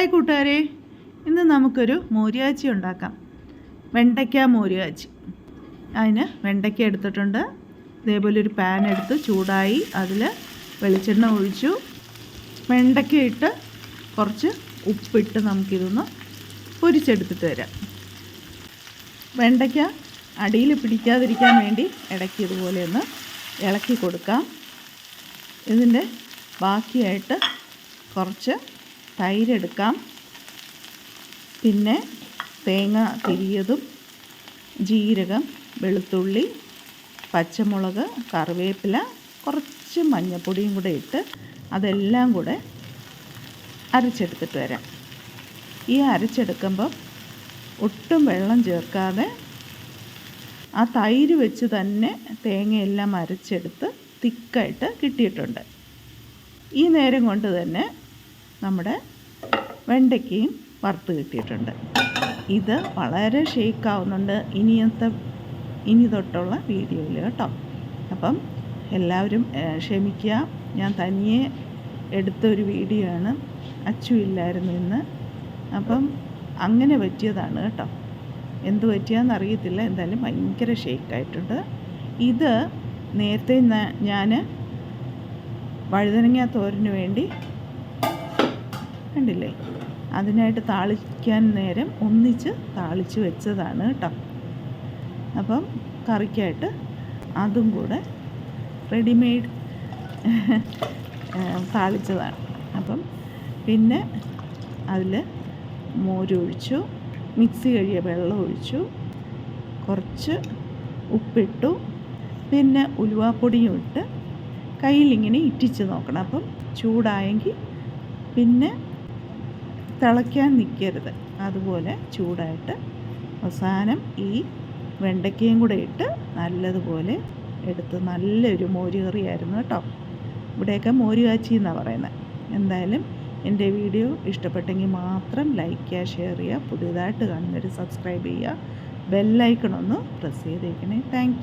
Hi കൂട്ടുകാരെ. ഇന്ന് നമുക്കൊരു മോരുകാച്ചി ഉണ്ടാക്കാം. വെണ്ടയ്ക്ക മോരുകാച്ചി. അതിന് വെണ്ടയ്ക്ക എടുത്തിട്ടുണ്ട്. ഇതേപോലെ ഒരു പാൻ എടുത്ത് ചൂടായി അതിൽ വെളിച്ചെണ്ണ ഒഴിച്ചു. വെണ്ടയ്ക്ക ഇട്ട് കുറച്ച് ഉപ്പിട്ട് നമുക്കിതൊന്ന് പൊരിച്ചെടുത്തിട്ട് വരാം. വെണ്ടയ്ക്ക അടിയിൽ പിടിക്കാതിരിക്കാൻ വേണ്ടി ഇടയ്ക്ക് ഇതുപോലെ ഒന്ന് ഇളക്കി കൊടുക്കാം. ഇതിന്റെ ബാക്കിയായിട്ട് കുറച്ച് തൈരെടുക്കാം. പിന്നെ തേങ്ങ തിരിയതും ജീരകം വെളുത്തുള്ളി പച്ചമുളക് കറിവേപ്പില കുറച്ച് മഞ്ഞൾപ്പൊടിയും കൂടെ ഇട്ട് അതെല്ലാം കൂടെ അരച്ചെടുത്തിട്ട് വരാം. ഈ അരച്ചെടുക്കുമ്പം ഒട്ടും വെള്ളം ചേർക്കാതെ ആ തൈര് വെച്ച് തന്നെ തേങ്ങയെല്ലാം അരച്ചെടുത്ത് തിക്കായിട്ട് കിട്ടിയിട്ടുണ്ട്. ഈ നേരം കൊണ്ട് തന്നെ നമ്മുടെ വെണ്ടയ്ക്കയും വറുത്ത് കിട്ടിയിട്ടുണ്ട്. ഇത് വളരെ ഷെയ്ക്കാവുന്നുണ്ട് ഇനിയത്തെ ഇനി തൊട്ടുള്ള വീഡിയോയിൽ കേട്ടോ. അപ്പം എല്ലാവരും ക്ഷമിക്കുക. ഞാൻ തനിയെ എടുത്ത ഒരു വീഡിയോ ആണ്. അച്ചു ഇല്ലായിരുന്നു ഇന്ന്. അപ്പം അങ്ങനെ പറ്റിയതാണ് കേട്ടോ. എന്ത് പറ്റിയാന്ന് അറിയത്തില്ല. എന്തായാലും ഭയങ്കര ഷേക്കായിട്ടുണ്ട് ഇത് നേരത്തെ ഞാൻ വഴുതനങ്ങ തോരന് വേണ്ടി കണ്ടില്ലേ? അതിനായിട്ട് താളിക്കാൻ നേരം ഒന്നിച്ച് താളിച്ച് വെച്ചതാണ് കേട്ടോ അപ്പം കറിക്കായിട്ട് അതും കൂടെ റെഡിമെയ്ഡ് താളിച്ചതാണ്. അപ്പം പിന്നെ അതിൽ മോരൊഴിച്ചു മിക്സി കഴിയ വെള്ളം ഒഴിച്ചു കുറച്ച് ഉപ്പിട്ടു പിന്നെ ഉലുവാപ്പൊടിയും ഇട്ട് കയ്യിലിങ്ങനെ ഇറ്റിച്ച് നോക്കണം. അപ്പം ചൂടായെങ്കിൽ പിന്നെ തിളയ്ക്കാൻ നിൽക്കരുത്. അതുപോലെ ചൂടായിട്ട് അവസാനം ഈ വെണ്ടയ്ക്കയും കൂടെ ഇട്ട് നല്ലതുപോലെ എടുത്ത് നല്ലൊരു മോരുകറിയായിരുന്നു കേട്ടോ. ഇവിടെയൊക്കെ മോര് കാച്ചി എന്നാണ് പറയുന്നത്. എന്തായാലും എന്റെ വീഡിയോ ഇഷ്ടപ്പെട്ടെങ്കിൽ മാത്രം ലൈക്ക് ചെയ്യുക ഷെയർ ചെയ്യുക പുതിയതായിട്ട് കാണുന്നവർ സബ്സ്ക്രൈബ് ചെയ്യുക. ബെല്ലൈക്കണൊന്ന് പ്രസ് ചെയ്തേക്കണേ. താങ്ക്